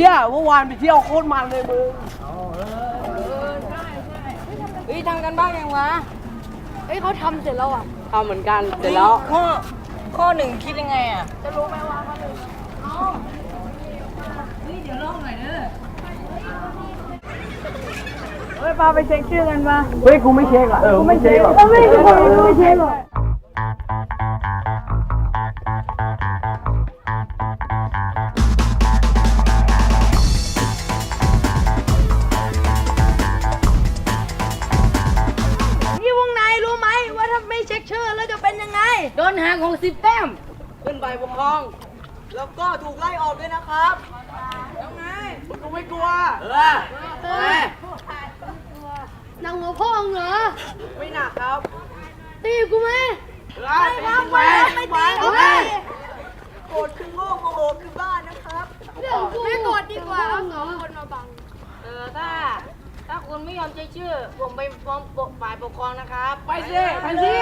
ชี่ยเมื่อวานไปเที่ยวโคตรมันเลยมึงเฮ้ยทำกันบ้างยังวะเฮ้ยเขาทำเสร็จแล้วอะทำเหมือนกันเสร็จแล้วข้อข้อหนึ่งคิดยังไงอะเฮ้ยปาไปเช็คชื่อกันปะเฮ้ยกูไม่เช็คอะเออกูไม่เช็คหรอกไม่เช็คไม่เช็คหรอก สิบแต้มขึ้นใบปกครอง แล้วก็ถูกไล่ออกด้วยนะครับแล้วไงกูไม่กลัว เออเออหนังหัวพ่อมึงเหรอ ไม่หนักครับ ตีกูไหมไม่ครับไม่ไม่ตีกูไหมโกรธคือโง่โมโหคือบ้านะครับไม่กดดีกว่าเอาสองคนมาบัง เออถ้าถ้าคุณไม่ยอมใช้ชื่อ ผมไปฟ้องฝ่ายปกครองนะครับ ไปสิ ไปสิ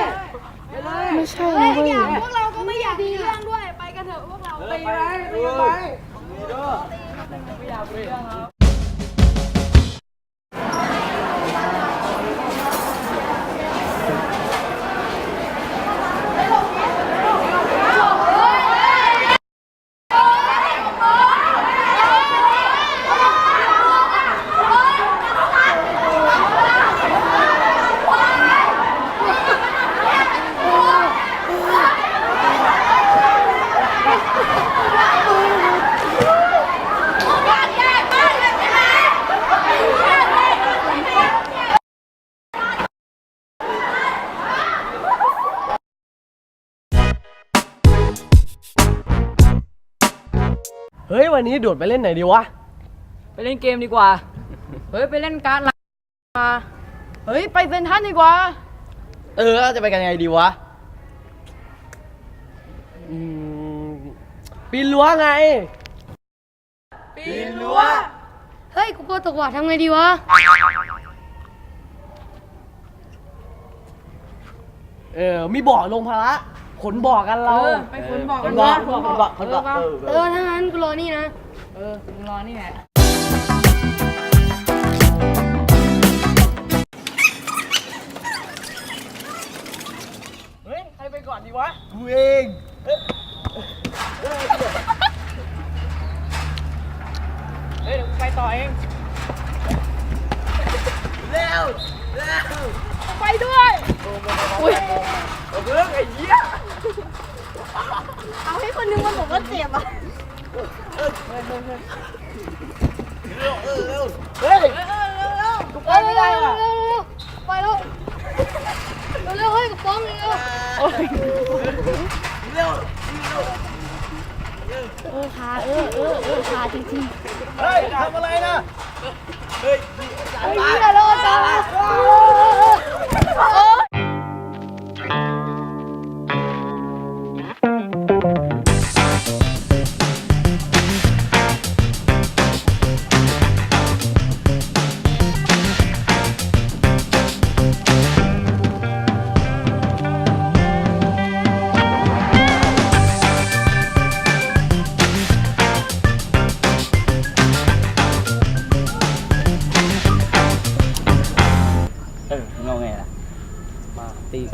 ไปเลยไม่ใช่เฮ้ยอย่าพวกเราก็ไม่อยากมีเรื่องด้วย ไปกันเถอะพวกเราตีไปตีไปเฮ้ วันนี้โดดไปเล่นไหนดีวะ ไปเล่นเกมดีกว่า เฮ้ย ไปเล่นการ์ดมา เฮ้ย ไปเซ็นทรัลดีกว่า เออจะไปกันยังไงดีวะอืมปีนรั้วไง ปีนรั้ว เฮ้ย กูกลัวตกว่ะทำไงดีวะ เออ มีบ่อลงพละ ขนบ่อกันเรา เออไปขนบ่อขกันนบ่อวะขนบ่อขนบ่อเออเออเออถ้างั้นกูรอนี่นะ เออมึงรอนี่แหละเฮ้ยใครไปก่อนดีวะกูเองเฮ้ยเฮ้ยเดี๋ยวกูไปต่อเองเร็วเร็วไปด้วย อุ้ยเอาเรื่องไอ้เหี้ย เอาให้คนนึงมันบอกว่าเจ็บอะ เร็วเออเร็วเฮ้ยกูไปไม่ได้ว่ะ ไปแล้วเร็วๆเฮ้ยกระป๋องเร็ว เร็วเออขาเออเออเออขาจริงๆ เฮ้ยทำอะไรนะ เฮ้ยไอ้เหี้ยเรา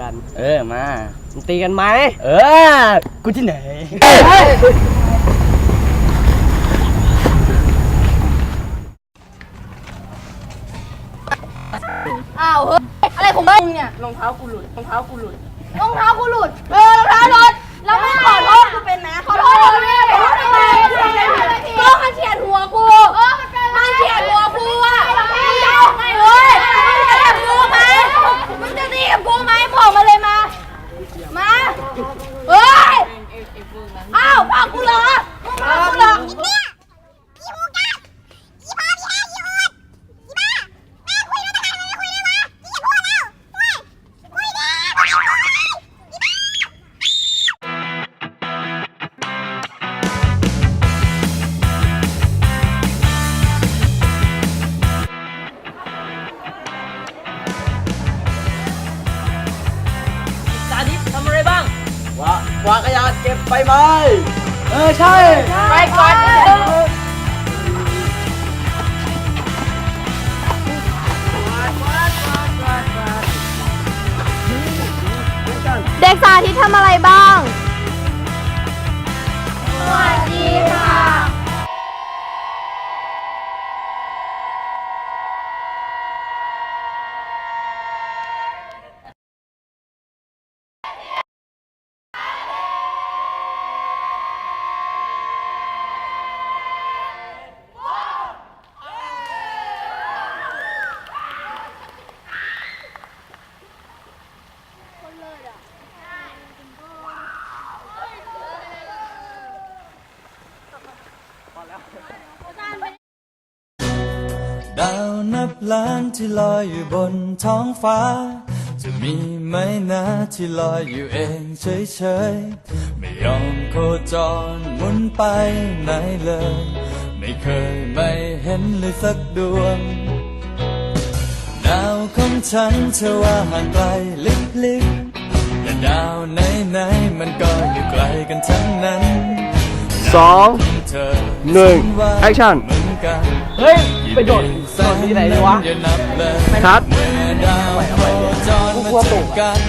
กัน เออมา มึงตีกันไหมเออ กูที่ไหน อ้าวเฮ้ยอะไรของมึงเนี่ยรองเท้ากูหลุดรองเท้ากูหลุดรองเท้ากูหลุด เออรองเท้าหลุด วางขยะเก็บไปไหมเออใช่ ไปก่อนเด็กสาธิตทำอะไรบ้าง บล้านที่ลอยอยู่บนท้องฟ้า จะมีไหมนะที่ลอยอยู่เองเฉยๆ ไม่ยอมโคจรหมุนไปไหนเลย ไม่เคยไม่เห็นเลยสักดวง ดาวของฉันเชื่อว่าห่างไกลลิบๆแต่ดาวไหนๆมันก็อยู่ไกลกันทั้งนั้น สอง หนึ่งฉัว่า action เหมือนกันเฮ้ยไปโดดโดดที่ไหนดีวะอย่านับเลยคัดเมื่อดาวโคจรมาเจอกัน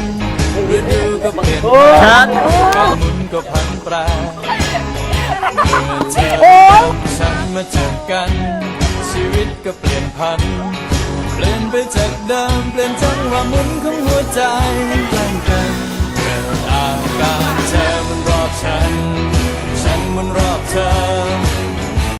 ฤดูก็เปลี่ยนคัดการหมุนก็พันแปรเมื่อเธอฉันมาเจอกันชีวิตก็เปลี่ยนพันเปลี่ยนไปจากเดิมเปลี่ยนจังหวะหมุนของหัวใจใกล้กันเกิดอา การเธอมันรอบฉัน ฉันมันรอบเธอ